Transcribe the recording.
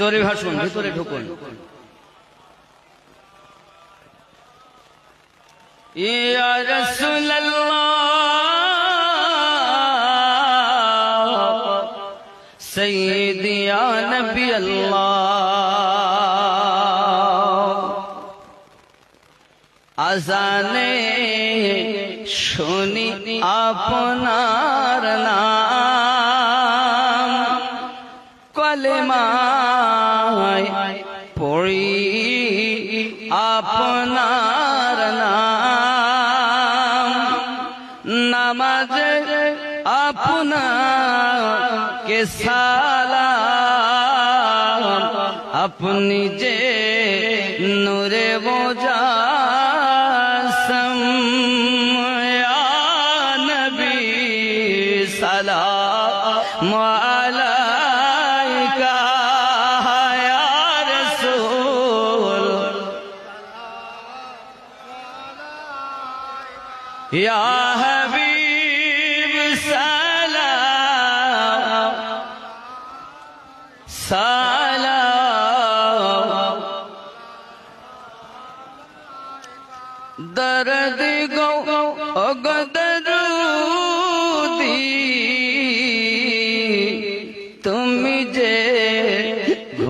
ভিতরে ভাসুন ভিতরে ঢুকুন। ইয়া রাসূলুল্লাহ সাইয়্যিদি ইয়া নবী আল্লাহ আজানে শুনি আপনার নাম কলেমায় পড়ি আপনার নাম। নামাজে আপনাকে সালাম। আপনি যে নূরে বোঝা সালাম আলাইকা يا حبيب سلام سلام درد گو درودی تم جے